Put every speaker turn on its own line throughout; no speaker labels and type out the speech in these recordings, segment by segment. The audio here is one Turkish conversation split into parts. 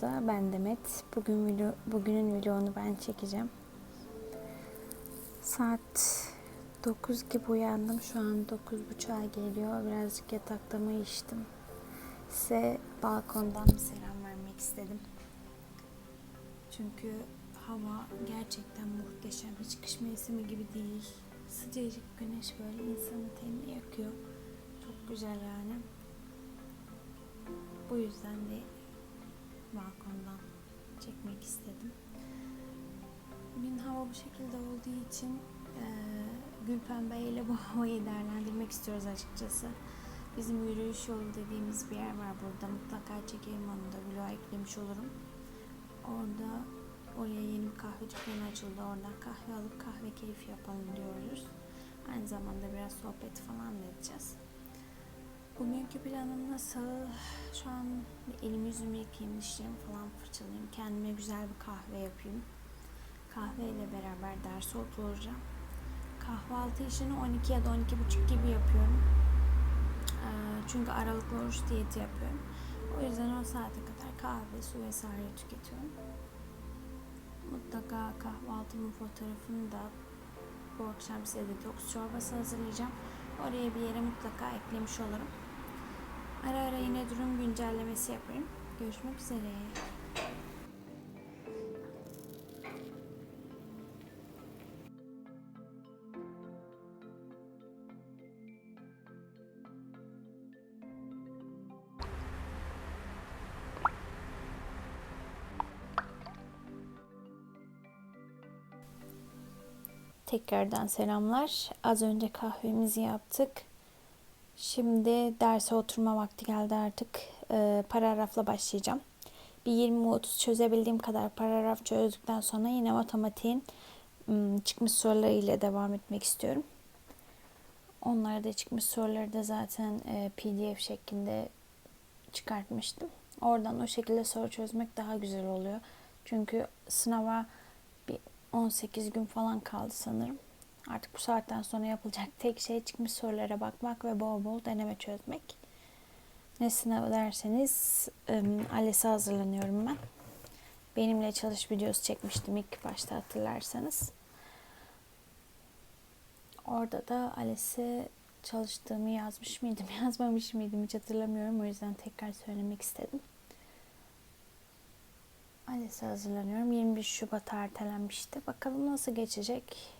kanalımıza. Ben Demet. Bugün video, bugünün vlogunu ben çekeceğim. Saat 9 gibi uyandım. Şu an 9.30'a geliyor. Birazcık yatakta mı içtim. Size balkondan selam vermek istedim. Çünkü hava gerçekten muhteşem. Hiç kış mevsimi gibi değil. Sıcacık güneş böyle insanın tenini yakıyor. Çok güzel yani. Bu yüzden de balkondan çekmek istedim. Bugün hava bu şekilde olduğu için eee Gülpembe ile bu havayı değerlendirmek istiyoruz açıkçası. Bizim yürüyüş yolu dediğimiz bir yer var burada. Mutlaka çekerim onu da vloga eklemiş olurum. Orada oraya yeni bir kahve dükkanı açıldı. Oradan kahve alıp kahve keyfi yapalım diyoruz. Aynı zamanda biraz sohbet falan edeceğiz. Bugünkü planım nasıl? Şu an elimi yüzümü yıkayayım, dişlerimi falan fırçalayayım. Kendime güzel bir kahve yapayım. Kahveyle beraber derse oturacağım. Kahvaltı işini 12 ya da 12.30 gibi yapıyorum. Ee, Çünkü aralıklı oruç diyeti yapıyorum. O yüzden o saate kadar kahve, su vesaire tüketiyorum. Mutlaka kahvaltımın fotoğrafını da bu akşam size detoks çorbası hazırlayacağım. Oraya bir yere mutlaka eklemiş olurum. Ara ara yine durum güncellemesi yaparım. Görüşmek üzere. Tekrardan selamlar. Az önce kahvemizi yaptık. Şimdi derse oturma vakti geldi artık. Ee, paragrafla başlayacağım. Bir 20-30 çözebildiğim kadar paragraf çözdükten sonra yine matematiğin çıkmış soruları ile devam etmek istiyorum. Onlara da çıkmış soruları da zaten e, PDF şeklinde çıkartmıştım. Oradan o şekilde soru çözmek daha güzel oluyor. Çünkü sınava bir 18 gün falan kaldı sanırım. Artık bu saatten sonra yapılacak tek şey çıkmış sorulara bakmak ve bol bol deneme çözmek. Ne sınavı derseniz ALES'e hazırlanıyorum ben. Benimle çalış videosu çekmiştim ilk başta hatırlarsanız. Orada da ALES'e çalıştığımı yazmış mıydım, yazmamış mıydım hiç hatırlamıyorum. O yüzden tekrar söylemek istedim. ALES'e hazırlanıyorum. 21 Şubat ertelenmişti. Bakalım nasıl geçecek.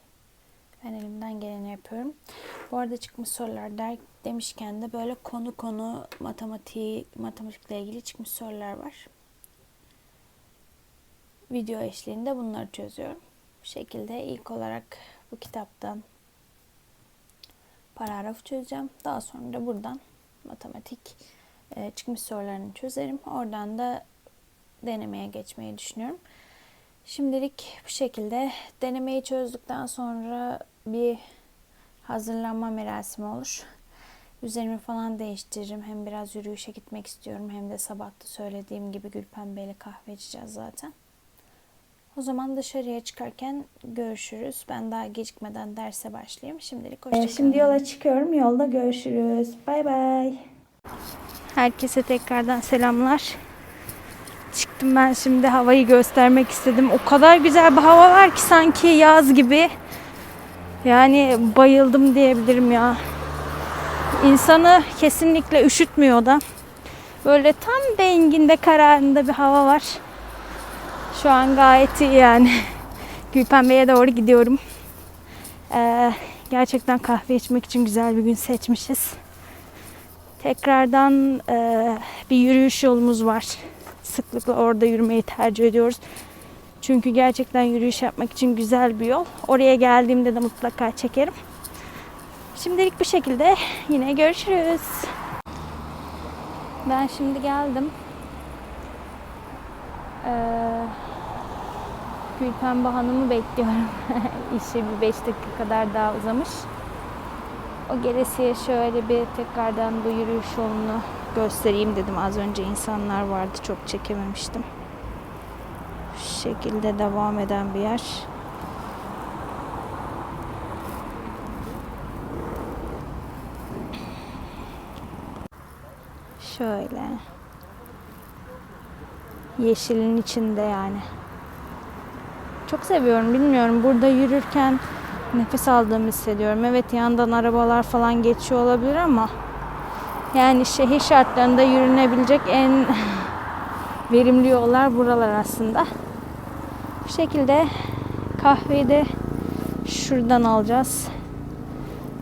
Ben elimden geleni yapıyorum. Bu arada çıkmış sorular der, demişken de böyle konu konu matematiği, matematikle ilgili çıkmış sorular var. Video eşliğinde bunları çözüyorum. Bu şekilde ilk olarak bu kitaptan paragraf çözeceğim. Daha sonra da buradan matematik e, çıkmış sorularını çözerim. Oradan da denemeye geçmeyi düşünüyorum. Şimdilik bu şekilde denemeyi çözdükten sonra bir hazırlanma merasimi olur. Üzerimi falan değiştiririm. Hem biraz yürüyüşe gitmek istiyorum hem de sabah da söylediğim gibi Gülpembe ile kahve içeceğiz zaten. O zaman dışarıya çıkarken görüşürüz. Ben daha gecikmeden derse başlayayım. Şimdilik hoşçakalın. Şimdi yola çıkıyorum. Yolda görüşürüz. Bay bay. Herkese tekrardan selamlar. Çıktım ben şimdi havayı göstermek istedim. O kadar güzel bir hava var ki sanki yaz gibi. Yani bayıldım diyebilirim ya. İnsanı kesinlikle üşütmüyor da. Böyle tam denginde kararında bir hava var. Şu an gayet iyi yani. Gülpembe'ye doğru gidiyorum. Ee, gerçekten kahve içmek için güzel bir gün seçmişiz. Tekrardan e, bir yürüyüş yolumuz var sıklıkla orada yürümeyi tercih ediyoruz. Çünkü gerçekten yürüyüş yapmak için güzel bir yol. Oraya geldiğimde de mutlaka çekerim. Şimdilik bu şekilde yine görüşürüz. Ben şimdi geldim. Ee, Gülpembe Hanım'ı bekliyorum. İşi bir 5 dakika kadar daha uzamış. O gelesiye şöyle bir tekrardan bu yürüyüş yolunu göstereyim dedim. Az önce insanlar vardı çok çekememiştim. Şu şekilde devam eden bir yer. Şöyle. Yeşilin içinde yani. Çok seviyorum bilmiyorum. Burada yürürken nefes aldığımı hissediyorum. Evet yandan arabalar falan geçiyor olabilir ama yani şehir şartlarında yürünebilecek en verimli yollar buralar aslında. Bu şekilde kahveyi de şuradan alacağız.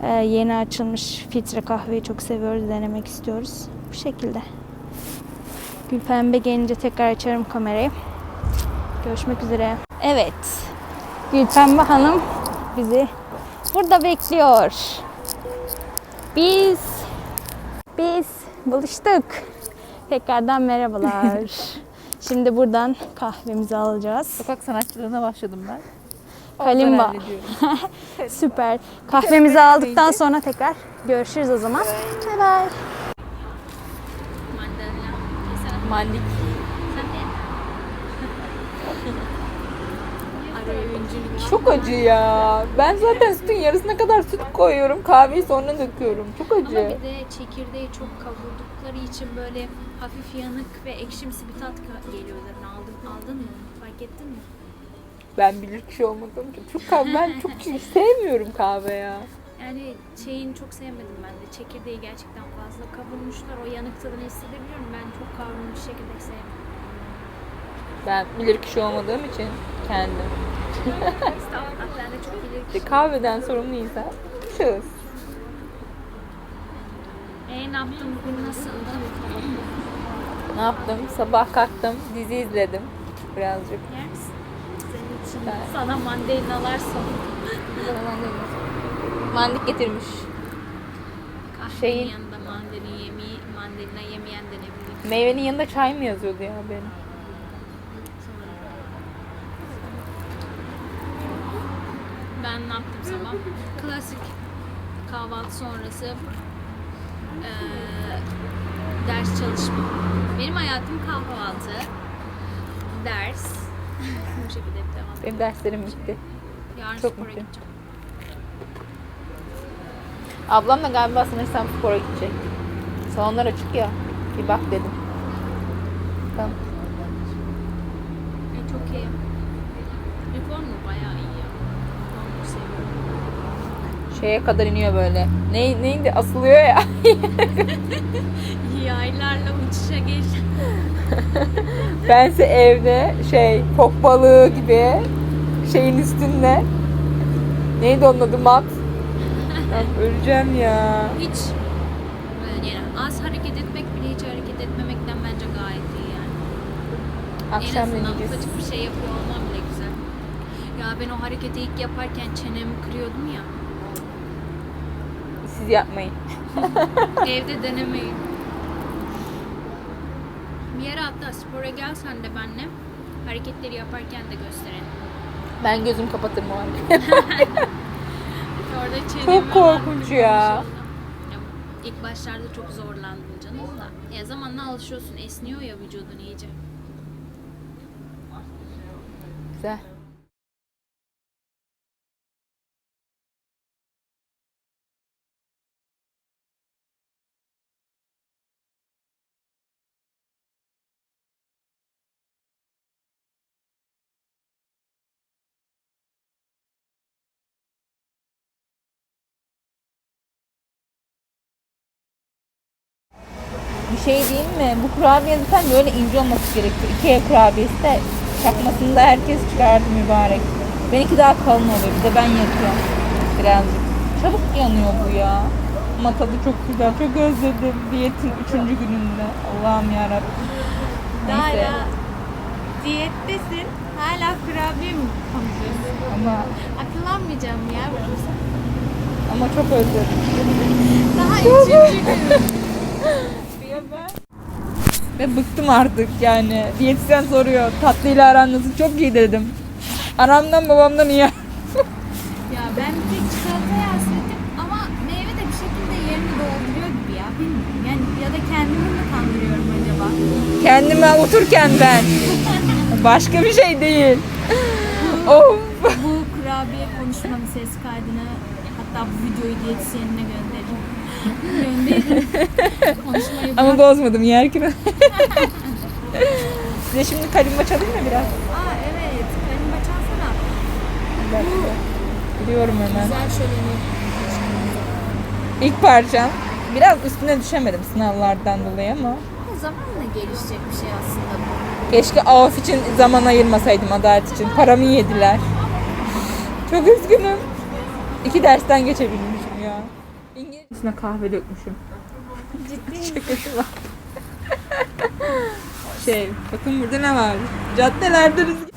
Ee, yeni açılmış filtre kahveyi çok seviyoruz, denemek istiyoruz. Bu şekilde. Gülpembe gelince tekrar açarım kamerayı. Görüşmek üzere. Evet. Gülpembe Hanım bizi burada bekliyor. Biz biz buluştuk. Tekrardan merhabalar. Şimdi buradan kahvemizi alacağız.
Sokak sanatçılığına başladım ben.
Kalimba. Süper. Kahvemizi aldıktan sonra tekrar görüşürüz o zaman. Bay bay.
Mandik. Çok acı ya. Ben zaten sütün yarısına kadar süt koyuyorum. Kahveyi sonra döküyorum. Çok
Ama
acı.
bir de çekirdeği çok kavurdukları için böyle hafif yanık ve ekşimsi bir tat geliyor üzerine. Aldın, aldın mı? Fark ettin mi?
Ben bilir kişi olmadığım için. Çok kahve, ben çok sevmiyorum kahve ya.
Yani şeyini çok sevmedim ben de. Çekirdeği gerçekten fazla kavurmuşlar. O yanık tadını hissedebiliyorum. Ben çok kavrulmuş çekirdek sevmiyorum.
Ben bilir kişi olmadığım için kendim. Kahveden sorumlu insan şahıs.
E ne yaptın bugün nasıldı?
Ne yaptım? Sabah kalktım, dizi izledim birazcık.
Yer misin? Senin için
Ben-
sana mandalinalar son.
Mandik getirmiş.
Kahvenin
Şeyin-
yanında mandalina yemeği, mandalina yemeyen denebilir.
Meyvenin yanında çay mı yazıyordu ya benim?
Sabah? Klasik kahvaltı sonrası eee, ders çalışma. Benim hayatım kahvaltı, ders. Bu şekilde devam ediyor.
Benim derslerim bitti.
Yarın
çok
spora
mutluyum.
gideceğim.
Ablam da galiba sanırsam spora gidecek. Salonlar açık ya. Bir bak dedim. Tamam.
E, çok iyi. Reformu bayağı iyi.
Şeye kadar iniyor böyle. Ne, neydi? Asılıyor ya.
Yaylarla uçuşa geç.
Bense evde şey fok balığı gibi şeyin üstünde. Neydi onun adı? Mat. Ya öleceğim ya.
Hiç yani az hareket etmek bile hiç hareket etmemekten bence gayet iyi yani. en
Akşam
azından
deneyeceğiz.
ufacık bir şey yapıyor olmam bile güzel. Ya ben o hareketi ilk yaparken çenemi kırıyordum ya.
Siz yapmayın.
Evde denemeyin. Bir ara hatta spora gel sen de benle. Hareketleri yaparken de gösterelim.
Ben gözüm kapatırım o an.
Orada
Çok korkunç ya.
ya. İlk başlarda çok zorlandım canım da. Ya zamanla alışıyorsun. Esniyor ya vücudun iyice.
Güzel. Şey diyeyim mi? Bu kurabiye zaten böyle ince olması gerekiyor. Ikea kurabiyesi de çakmasında herkes çıkardı mübarek. Benimki daha kalın oluyor. Bir de ben yakıyorum birazcık. Çabuk yanıyor bu ya. Ama tadı çok güzel. Çok özledim diyetin üçüncü gününde. Allah'ım yarabbim. Neyse.
Diyettesin. Hala kurabiye mi konuşuyorsun?
Ama,
Akıllanmayacağım ya.
ama çok özledim.
Daha üçüncü gün.
Ve bıktım artık yani. Diyetisyen soruyor. Tatlıyla aran nasıl? Çok iyi dedim. Anamdan babamdan iyi.
Ya ben bir tek çikolataya hasretim ama meyve de bir şekilde yerini dolduruyor gibi ya. Bilmiyorum. Yani ya da kendimi mi kandırıyorum acaba?
Kendimi avuturken ben. Başka bir şey değil. of.
Bu kurabiye konuşmanın ses kaydını hatta bu videoyu diyetisyenine gönderin. Konuşmayı
Ama bozmadım yerken. Size şimdi kalimba çalayım mı biraz?
Aa evet. Kalimba çalsana.
Bir dakika. Biliyorum hemen.
Güzel şöleni.
İlk parçam. Biraz üstüne düşemedim sınavlardan dolayı ama.
O zamanla gelişecek bir şey aslında bu.
Keşke AOF için zaman ayırmasaydım adalet için. Paramı yediler. Çok üzgünüm. İki dersten geçebilmişim ya. İngilizcesine kahve dökmüşüm. Ciddi Şakası var. şey, bakın burada ne var? Caddelerde rüzgar.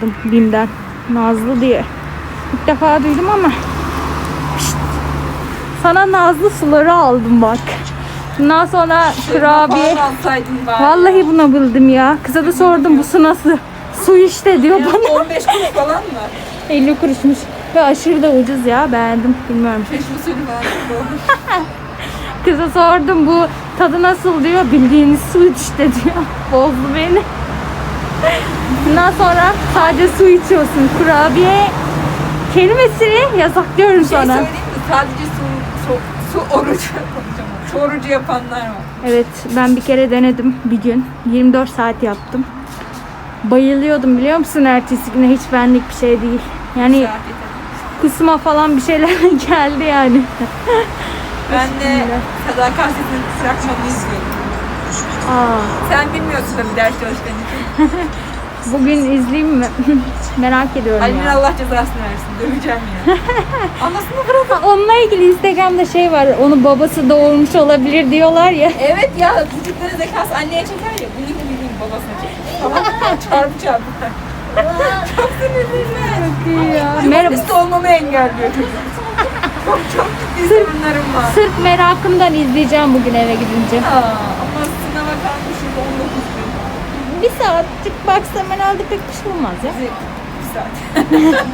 Aldım Bim'den. Nazlı diye. İlk defa duydum ama. Pişt. Sana nazlı suları aldım bak. Bundan sonra kurabiye. Vallahi buna bildim ya. Kıza da sordum bu su nasıl? Su işte diyor bana.
15 kuruş falan mı?
50 kuruşmuş. Ve aşırı da ucuz ya. Beğendim. Bilmiyorum.
Falan.
Kıza sordum bu tadı nasıl diyor. Bildiğiniz su işte diyor. Bozdu beni. Bundan sonra sadece su içiyorsun. Kurabiye kelimesini yasaklıyorum
Bir şey
sana.
söyleyeyim mi? Sadece su, su, su orucu. su orucu yapanlar var.
Evet ben bir kere denedim bir gün. 24 saat yaptım. Bayılıyordum biliyor musun ertesi güne hiç benlik bir şey değil. Yani
yeter.
kusma falan bir şeyler geldi yani.
Ben de Sadakat Sesi'nin fragmanını izliyorum.
Aa,
Sen bilmiyorsun tabii ders çalıştığın için.
bugün izleyeyim mi? Merak ediyorum
Ali'nin
ya.
Allah cezasını versin. Döveceğim ya. Anasını bırak.
Ha, Onunla ilgili Instagram'da şey var. Onu babası doğurmuş olabilir diyorlar ya.
Evet ya çocukların zekası anneye çeker ya. Bunu bileyim babasına çeker. Tamam mı? çarpı çarpı. çok sinirliyim.
Ya. Merhaba.
Merhaba. olmamı engelliyor çocuk. çok çok ciddi sorunlarım var.
Sırf merakımdan izleyeceğim bugün eve gidince.
Aa, ama sınava kalmışım 19 gün.
Bir saatlik baksam herhalde pek bir şey olmaz ya.
Bir saat.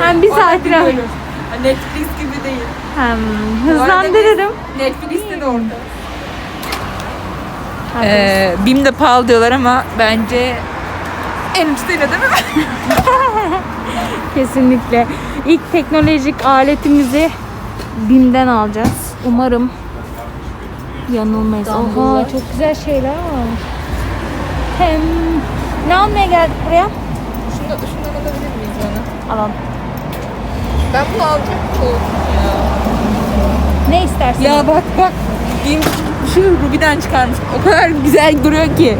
Hem bir
biliyorum. Ha, Netflix gibi değil.
hem hızlandırırım.
Netflix'te de orada. Ee, BİM de pahalı diyorlar ama bence en ucuzuyla değil mi?
Kesinlikle. İlk teknolojik aletimizi BİM'den alacağız. Umarım yanılmayız. Oha çok güzel şeyler var. Hem ne almaya geldik buraya?
Şundan, şundan alabilir miyiz bana?
Alalım.
Ben bunu alacaktım.
Ne istersin?
Ya bak bak. BİM şu Ruby'den çıkarmış. O kadar güzel duruyor ki.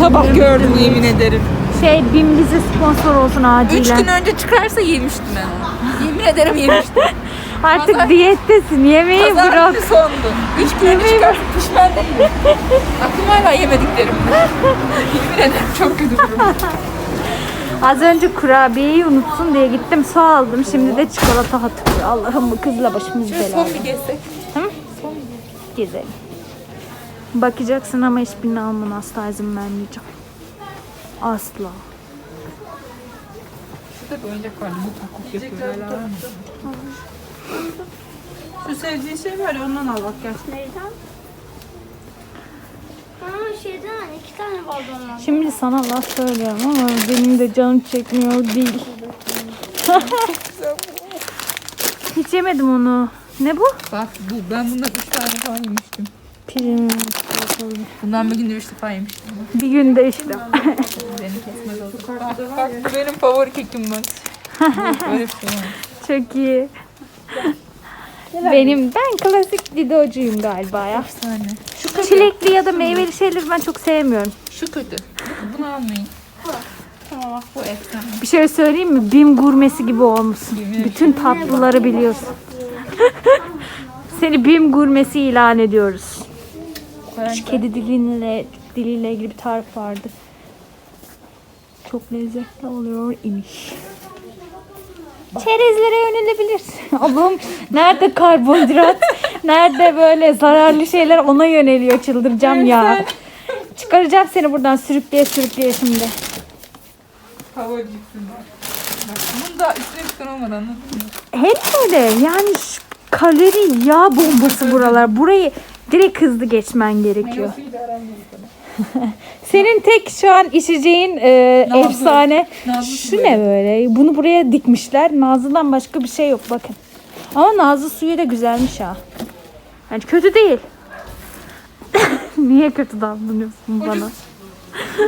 Sabah gördüm yemin ederim.
Şey BİM bize sponsor olsun acilen.
Üç gün önce çıkarsa yemiştim ben onu. Yemin ederim yemiştim.
Artık
Pazar-
diyettesin. Yemeği
Pazar
bırak.
günü sondu. Üç gün önce çıkarsa pişman değilim. Aklım hala yemediklerim. yemin ederim çok kötü durum.
Az önce kurabiyeyi unutsun diye gittim su aldım. Şimdi de çikolata hatırlıyor. Allah'ım bu kızla başımız
Şöyle
belada.
son bir gezsek.
Gezelim. Bakacaksın ama hiçbirini almana asla izin vermeyeceğim. Asla.
Şurada bir oyuncak vardı. Bu takuk yapıyor hala var mı?
Şu sevdiğin şey var ya ondan al bak gel.
Neyden? Aa şeyden iki tane balon var.
Şimdi sana laf söylüyorum ama benim de canım çekmiyor değil. Hiç yemedim onu. Ne bu?
Bak bu. Ben bundan üç tane falan yemiştim.
Prim.
Bundan bir günde üç defa yemiştim.
Bir günde işte.
Beni kesmez oldu. Bak, bak bu benim favori kekim bak. Bu, Böyle bir şey var.
Çok iyi. Benim ben klasik didocuyum galiba ya.
Efsane.
Çilekli ya da meyveli şeyleri ben çok sevmiyorum.
Şu kötü. Bunu almayın. Tamam. Bu efsane.
Bir şey söyleyeyim mi? Bim gurmesi gibi olmuşsun. Bütün tatlıları biliyorsun. Seni Bim gurmesi ilan ediyoruz. Şu kedi diliyle, diliyle ilgili bir tarif vardı. Çok lezzetli oluyor imiş. Çerezlere yönelebilir. Allah'ım nerede karbonhidrat, nerede böyle zararlı şeyler ona yöneliyor. Çıldıracağım ya. Çıkaracağım seni buradan sürükleye sürükleye şimdi.
Favoriciksin bak. Bak da üstüne çıkan olmadı anladın mı?
Hele öyle yani şu kalori yağ bombası buralar. Burayı direkt hızlı geçmen gerekiyor. Senin tek şu an içeceğin e,
Nazlı.
efsane.
Nazlı
Şu
suyu.
ne böyle? Bunu buraya dikmişler. Nazlı'dan başka bir şey yok bakın. Ama Nazlı suyu da güzelmiş ha. Yani kötü değil. Niye kötü davranıyorsun bana?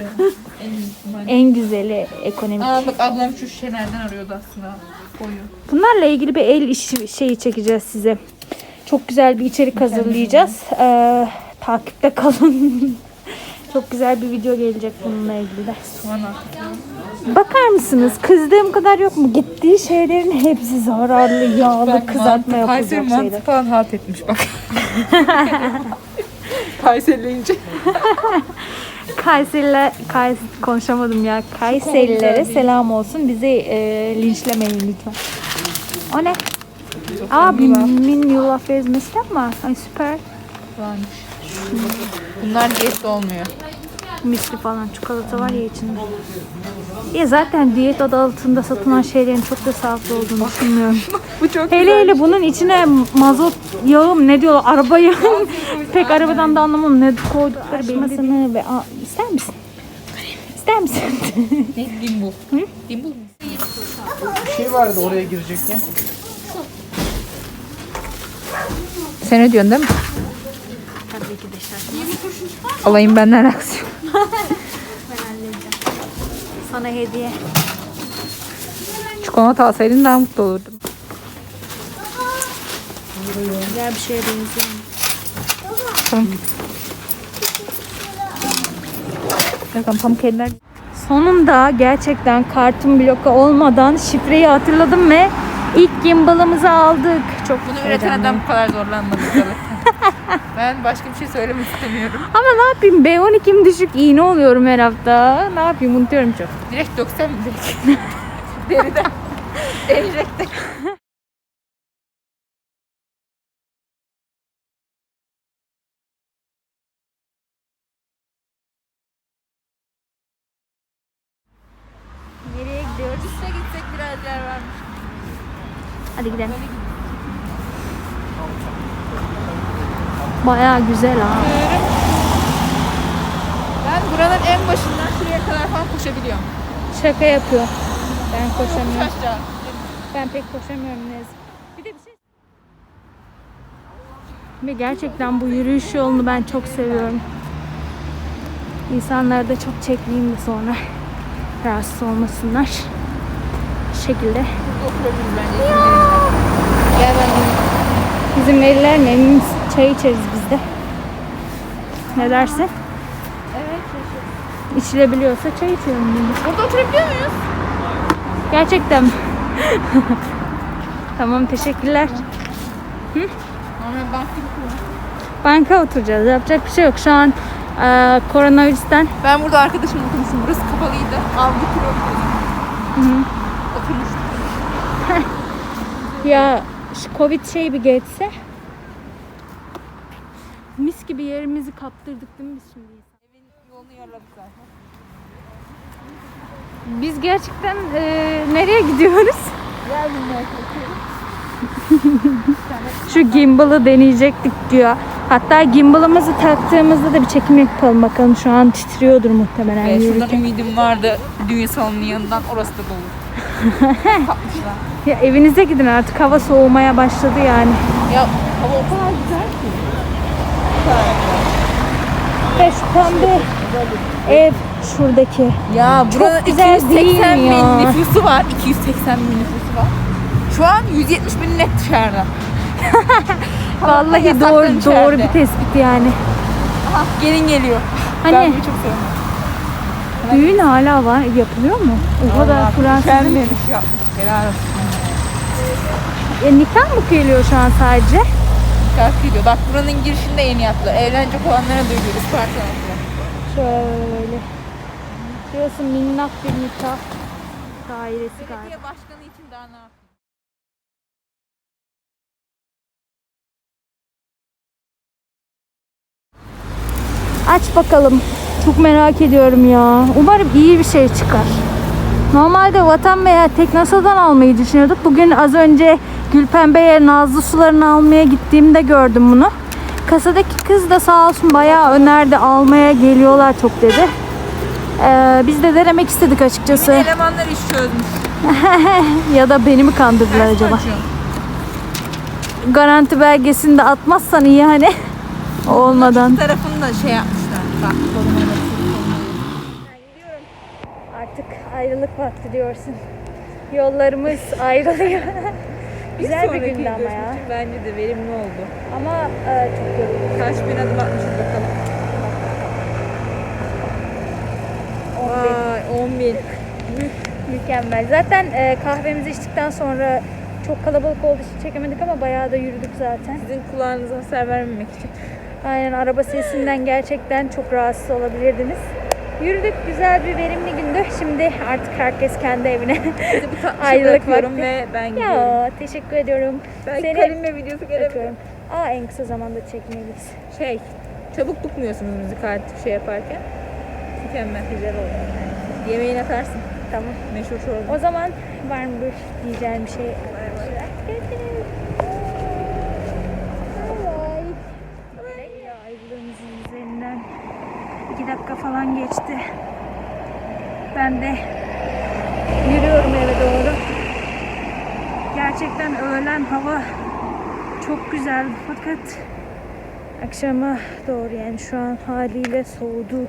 en güzeli ekonomik.
Aa bak ablam şu şişelerden arıyordu aslında. Koyu.
Bunlarla ilgili bir el işi şeyi çekeceğiz size. Çok güzel bir içerik hazırlayacağız. Ee, takipte kalın. Çok güzel bir video gelecek bununla ilgili de.
Atıyor.
Bakar mısınız? Kızdığım kadar yok mu? Gittiği şeylerin hepsi zararlı, yağlı, kızartma
Kayseri
yapılacak
mantı
şeyler.
falan halt etmiş bak. Kayserileyince.
Kayseriler, Kays konuşamadım ya. Kayserililere selam olsun. Bizi e, linçlemeyin lütfen. O ne? Aa bir min yulaf ezmesi ama. Ay süper.
Varmış. Bunlar diyet olmuyor.
Misli falan çikolata var ya içinde. Ya zaten diyet adı altında satılan şeylerin çok da sağlıklı olduğunu düşünmüyorum.
Bu çok
hele hele bunun içine mazot yağım ne diyorlar araba yağı pek arabadan da anlamam ne koydukları bilmesini ve Aa, ister misin? İster misin?
Ne? Gimbal. Hı? Mı?
Bir şey vardı oraya girecek ya.
Sen ödüyorsun değil mi?
Tabii ki de şart.
Alayım benden aksiyon.
Sana hediye.
Çikolata alsaydın daha mutlu olurdum.
Güzel bir şeye benziyor.
Tamam. Bakalım pamuk eller.
Sonunda gerçekten kartım bloka olmadan şifreyi hatırladım ve ilk gimbalımızı aldık. Çok
Bunu üreten adam bu kadar zorlanmadı. ben başka bir şey söylemek istemiyorum.
Ama ne yapayım B12'm düşük iğne oluyorum her hafta. Ne yapayım unutuyorum çok.
Direkt döksem mi direkt? Deriden. Enjekte.
Nereye gidiyoruz?
Üste gitsek biraz yer varmış.
Hadi gidelim. Baya güzel ha.
Ben buranın en başından şuraya kadar falan koşabiliyorum.
Şaka yapıyor. Ben koşamıyorum. Ben pek koşamıyorum ne yazık. Bir de bir şey... Ve gerçekten bu yürüyüş yolunu ben çok seviyorum. İnsanları da çok çekmeyeyim de sonra rahatsız olmasınlar. Bu şekilde.
Gel ben
mi? Emin misin? Çay içeriz biz de. Ne dersin?
Evet.
İçilebiliyorsa çay içiyorum. biz.
Burada oturabiliyor muyuz?
Gerçekten mi? tamam teşekkürler.
Kurulmuş.
Banka oturacağız. Yapacak bir şey yok. Şu an eee, koronavirüsten
Ben burada arkadaşımla oturmuşum. Burası kapalıydı. Avlu kuru. Oturmuştum.
ya şu Covid şey bir geçse mis gibi yerimizi kaptırdık değil mi biz şimdi?
Evin yolunu yaraladık zaten.
Biz gerçekten eee, nereye gidiyoruz?
Gel.
Şu gimbal'ı deneyecektik diyor. Hatta gimbal'ımızı taktığımızda da bir çekim yapalım bakalım. Şu an titriyordur muhtemelen.
Ve
yürürken.
şuradan ümidim vardı. Düğün salonunun yanından. Orası da dolu. Kapmışlar.
Ya evinize gidin artık hava soğumaya başladı yani.
Ya hava o kadar güzel.
Ve şu pembe ev şuradaki.
Ya buranın
güzel
280
değil mi
bin
ya?
nüfusu var. 280 bin nüfusu var. Şu an 170 bin net dışarıda.
Vallahi
yasaktan
doğru
içeride.
doğru bir tespit yani.
Aha gelin geliyor. Ben
Hani
bunu çok seviyorum.
düğün hala var yapılıyor mu? O kadar
bir şey yapmış. Helal olsun.
E, nikah mı geliyor şu an sadece?
karşı gidiyor. Bak buranın girişinde yeni yaptı. Eğlence olanlara duyuyoruz park.
Şöyle. Burası minnak bir nikah dairesi galiba.
Belediye başkanı için daha ne yapayım?
Aç bakalım. Çok merak ediyorum ya. Umarım iyi bir şey çıkar. Normalde Vatan veya Teknosa'dan almayı düşünüyorduk. Bugün az önce Gülpembe'ye Nazlı sularını almaya gittiğimde gördüm bunu. Kasadaki kız da sağ olsun bayağı önerdi. Almaya geliyorlar çok dedi. Ee, biz de denemek istedik açıkçası.
Yine elemanlar iş çözmüş.
Ya da beni mi kandırdılar
Ters
acaba? Garanti belgesini de atmazsan iyi hani. Olmadan.
Bir tarafını da şey yapmışlar. Bak.
Artık diyorsun. Yollarımız ayrılıyor. Güzel bir gündü ama ya.
Bence de verimli oldu.
Ama e, çok yoruldum.
Kaç bin adım atmışız bakalım. Vay 10 bin.
Mükemmel. Zaten e, kahvemizi içtikten sonra çok kalabalık olduğu için çekemedik ama bayağı da yürüdük zaten.
Sizin kulağınıza hasar vermemek için.
Aynen araba sesinden gerçekten çok rahatsız olabilirdiniz. Yürüdük güzel bir verimli gündü. Şimdi artık herkes kendi evine. Ayrılık vakti.
ve ben gidiyorum.
ya teşekkür ediyorum.
Belki
Seni
Kalim'le videosu gelebilir.
öpüyorum. Aa en kısa zamanda çekmeliyiz.
Şey, çabuk bıkmıyorsunuz müzik aleti şey yaparken. Mükemmel, güzel oldu. Yemeğini atarsın.
Tamam.
Meşhur çorba.
O zaman var mı bir diyeceğim bir şey? Görüşürüz. Ayrılığımızın üzerinden iki dakika falan geçti. Ben de yürüyorum eve doğru. Gerçekten öğlen hava çok güzel fakat akşama doğru yani şu an haliyle soğudu.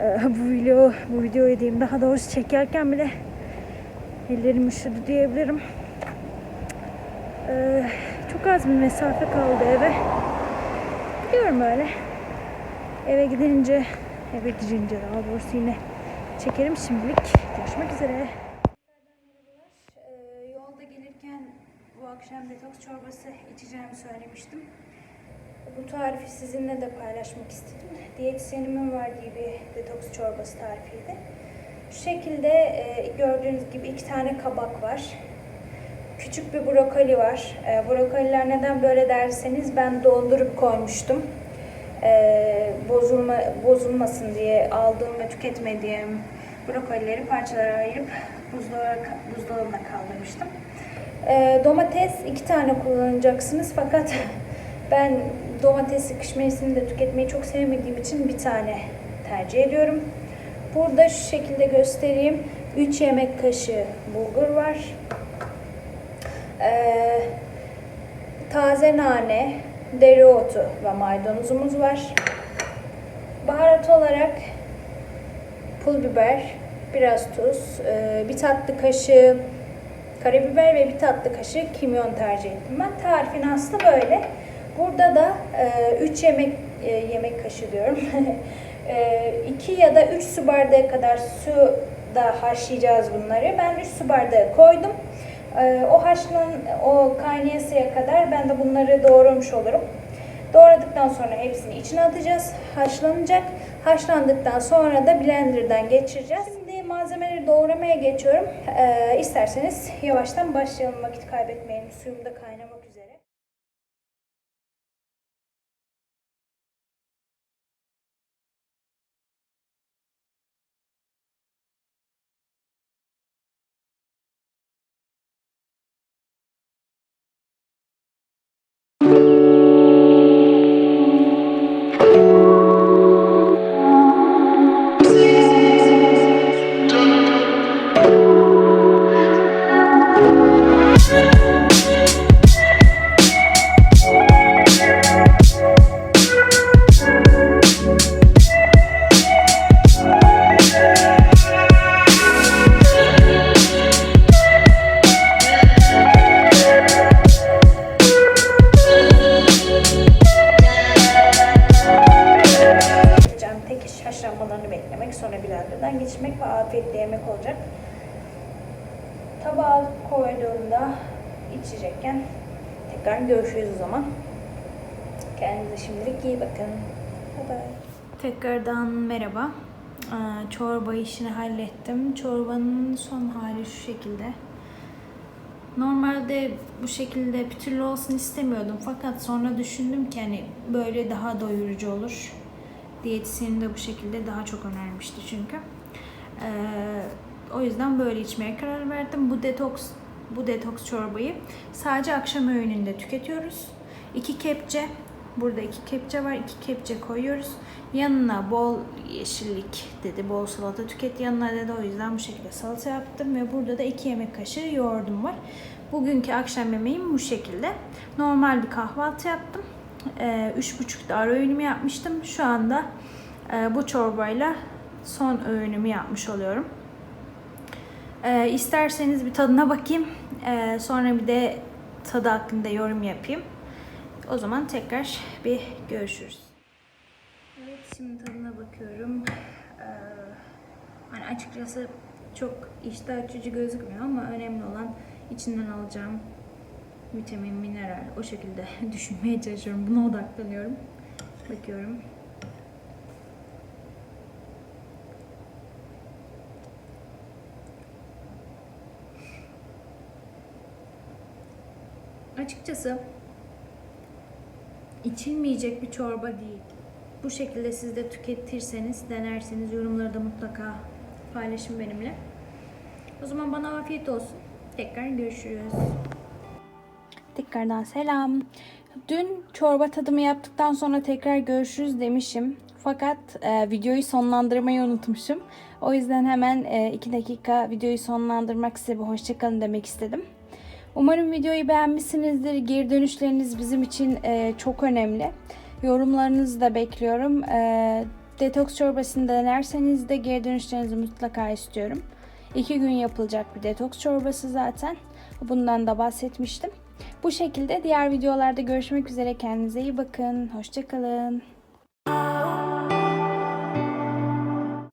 Ee, bu video bu videoyu diyeyim daha doğrusu çekerken bile ellerim üşüdü diyebilirim. Ee, çok az bir mesafe kaldı eve. Gidiyorum öyle. Eve gidince eve gidince daha doğrusu yine çekerim şimdilik. Görüşmek üzere. Ee, yolda gelirken bu akşam detoks çorbası içeceğimi söylemiştim. Bu tarifi sizinle de paylaşmak istedim. Diyetisyenimin verdiği bir detoks çorbası tarifiydi. Şu şekilde e, gördüğünüz gibi iki tane kabak var. Küçük bir brokoli var. E, brokoliler neden böyle derseniz ben dondurup koymuştum. E, bozulma bozulmasın diye aldığım ve tüketmediğim brokolileri parçalara ayırıp buzdolabına, buzdolabına kaldırmıştım. E, domates iki tane kullanacaksınız fakat ben domatesi kış mevsiminde tüketmeyi çok sevmediğim için bir tane tercih ediyorum. Burada şu şekilde göstereyim. 3 yemek kaşığı bulgur var. Ee, taze nane, dereotu ve maydanozumuz var. Baharat olarak pul biber, biraz tuz, e, bir tatlı kaşığı karabiber ve bir tatlı kaşığı kimyon tercih ettim. Ben tarifin aslı böyle. Burada da 3 yemek e, yemek kaşığı diyorum. 2 ya da 3 su bardağı kadar su da haşlayacağız bunları. Ben 3 su bardağı koydum. E, o haşlan o kaynayasıya kadar ben de bunları doğramış olurum. Doğradıktan sonra hepsini içine atacağız. Haşlanacak. Haşlandıktan sonra da blenderdan geçireceğiz. Şimdi malzemeleri doğramaya geçiyorum. Ee, isterseniz yavaştan başlayalım vakit kaybetmeyelim. Suyum da kaynamak üzere. Sonra blenderdan geçirmek ve afiyetle yemek olacak. Tabağa koyduğumda içecekken tekrar görüşürüz o zaman. Kendinize şimdilik iyi bakın. Bye bye. Tekrardan merhaba. Aa, Çorba işini hallettim. Çorbanın son hali şu şekilde. Normalde bu şekilde pütürlü olsun istemiyordum. Fakat sonra düşündüm ki hani böyle daha doyurucu olur. Diyetisyenim de bu şekilde daha çok önermişti çünkü. Ee, o yüzden böyle içmeye karar verdim. Bu detoks bu detoks çorbayı sadece akşam öğününde tüketiyoruz. İki kepçe Burada iki kepçe var. iki kepçe koyuyoruz. Yanına bol yeşillik dedi. Bol salata tüket yanına dedi. O yüzden bu şekilde salata yaptım. Ve burada da iki yemek kaşığı yoğurdum var. Bugünkü akşam yemeğim bu şekilde. Normal bir kahvaltı yaptım. Ee, üç buçukta ara öğünümü yapmıştım. Şu anda e, bu çorbayla son öğünümü yapmış oluyorum. Ee, isterseniz bir tadına bakayım. Ee, sonra bir de tadı hakkında yorum yapayım. O zaman tekrar bir görüşürüz. Evet şimdi tadına bakıyorum. Ee, hani açıkçası çok iştah açıcı gözükmüyor ama önemli olan içinden alacağım vitamin, mineral o şekilde düşünmeye çalışıyorum. Buna odaklanıyorum. Bakıyorum. Açıkçası içilmeyecek bir çorba değil. Bu şekilde siz de tüketirseniz, denerseniz yorumları da mutlaka paylaşın benimle. O zaman bana afiyet olsun. Tekrar görüşürüz. Tekrardan selam. Dün çorba tadımı yaptıktan sonra tekrar görüşürüz demişim. Fakat e, videoyu sonlandırmayı unutmuşum. O yüzden hemen 2 dakika videoyu sonlandırmak size bir hoşçakalın demek istedim. Umarım videoyu beğenmişsinizdir. Geri dönüşleriniz bizim için e, çok önemli. Yorumlarınızı da bekliyorum. E, detoks çorbasını denerseniz de geri dönüşlerinizi mutlaka istiyorum. İki gün yapılacak bir detoks çorbası zaten. Bundan da bahsetmiştim. Bu şekilde diğer videolarda görüşmek üzere. Kendinize iyi bakın. Hoşçakalın.